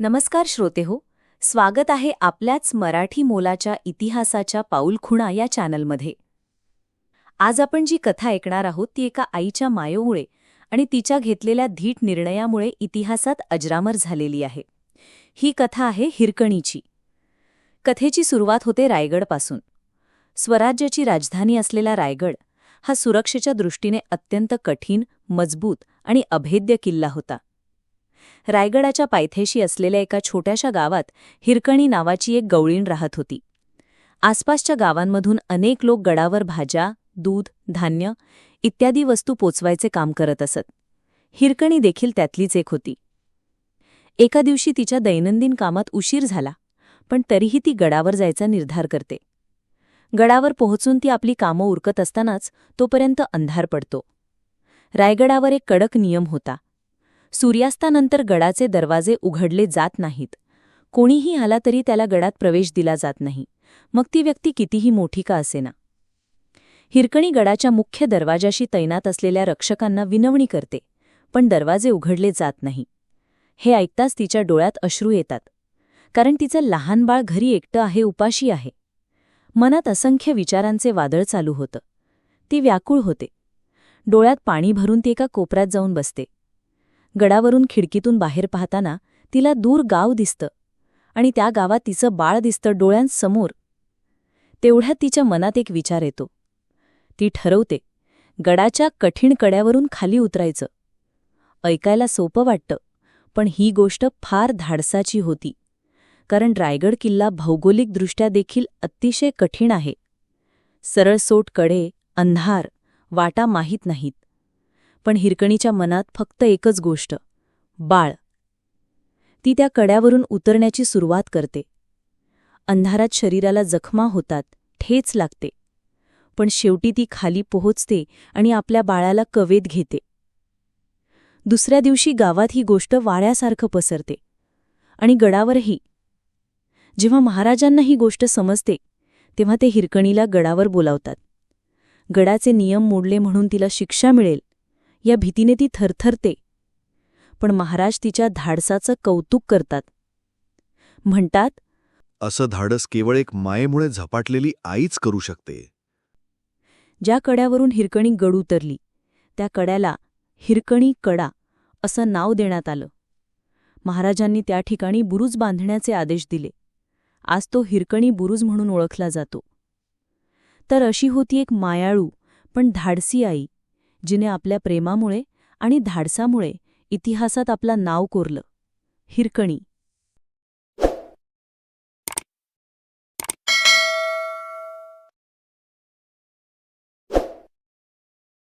नमस्कार श्रोते हो स्वागत आहे आपल्याच मराठी मोलाच्या इतिहासाच्या पाऊलखुणा या चॅनलमध्ये. आज आपण जी कथा ऐकणार आहोत ती एका आईच्या मायेमुळे आणि तिच्या घेतलेल्या धीट निर्णयामुळे इतिहासात अजरामर झालेली आहे. ही कथा आहे हिरकणीची. कथेची सुरुवात होते रायगडपासून. स्वराज्याची राजधानी असलेला रायगड हा सुरक्षेच्या दृष्टीने अत्यंत कठीण मजबूत आणि अभेद्य किल्ला होता. रायगडाच्या पायथ्याशी असलेल्या एका छोट्याशा गावात हिरकणी नावाची एक गवळीण राहत होती. आसपासच्या गावांमधून अनेक लोक गडावर भाज्या दूध धान्य इत्यादी वस्तू पोचवायचे काम करत असत. हिरकणी देखील त्यातलीच एक होती. एका दिवशी तिच्या दैनंदिन कामात उशीर झाला पण तरीही ती गडावर जायचा निर्धार करते. गडावर पोहोचून ती आपली कामं उरकत असतानाच तोपर्यंत अंधार पडतो. रायगडावर एक कडक नियम होता. सूर्यास्तानंतर गडाचे दरवाजे उघडले जात नाहीत. कोणीही आला तरी त्याला गडात प्रवेश दिला जात नाही. मग ती व्यक्ती कितीही मोठी का असेना. हिरकणी गडाच्या मुख्य दरवाजाशी तैनात असलेल्या रक्षकांना विनवणी करते पण दरवाजे उघडले जात नाही. हे ऐकताच तिच्या डोळ्यात अश्रू येतात. कारण तिचं लहान बाळ घरी एकटं आहे उपाशी आहे. मनात असंख्य विचारांचे वादळ चालू होतं. ती व्याकुळ होते. डोळ्यात पाणी भरून ती एका कोपऱ्यात जाऊन बसते. गडावरून खिडकीतून बाहेर पाहताना तिला दूर गाव दिसतं आणि त्या गावात तिचं बाळ दिसतं डोळ्यांसमोर. तेवढ्यात तिच्या मनात एक विचार येतो. ती ठरवते गडाच्या कठीण कड्यावरून खाली उतरायचं. ऐकायला सोपं वाटतं पण ही गोष्ट फार धाडसाची होती. कारण रायगड किल्ला भौगोलिकदृष्ट्या देखील अतिशय कठीण आहे. सरळसोटकडे अंधार वाटा माहीत नाहीत. पण हिरकणीच्या मनात फक्त एकच गोष्ट बाळ. ती त्या कड्यावरून उतरण्याची सुरुवात करते. अंधारात शरीराला जखमा होतात ठेच लागते. पण शेवटी ती खाली पोहोचते आणि आपल्या बाळाला कवेत घेते. दुसऱ्या दिवशी गावात ही गोष्ट वाळ्यासारखं पसरते. आणि गडावरही. जेव्हा महाराजांना ही गोष्ट समजते तेव्हा ते हिरकणीला गडावर बोलावतात. गडाचे नियम मोडले म्हणून तिला शिक्षा मिळेल. या भीतीने ती थरथरते. पण महाराज तिच्या धाडसाचं कौतुक करतात. म्हणतात असं धाडस केवळ एक मायेमुळे झपाटलेली आईच करू शकते. ज्या कड्यावरून हिरकणी गड उतरली त्या कड्याला हिरकणी कडा असं नाव देण्यात आलं. महाराजांनी त्या ठिकाणी बुरुज बांधण्याचे आदेश दिले. आज तो हिरकणी बुरुज म्हणून ओळखला जातो. तर अशी होती एक मायाळू पण धाडसी आई. जिने आपल्या प्रेमामुळे आणि धाडसामुळे इतिहासात आपला नाव कोरलं. हिरकणी.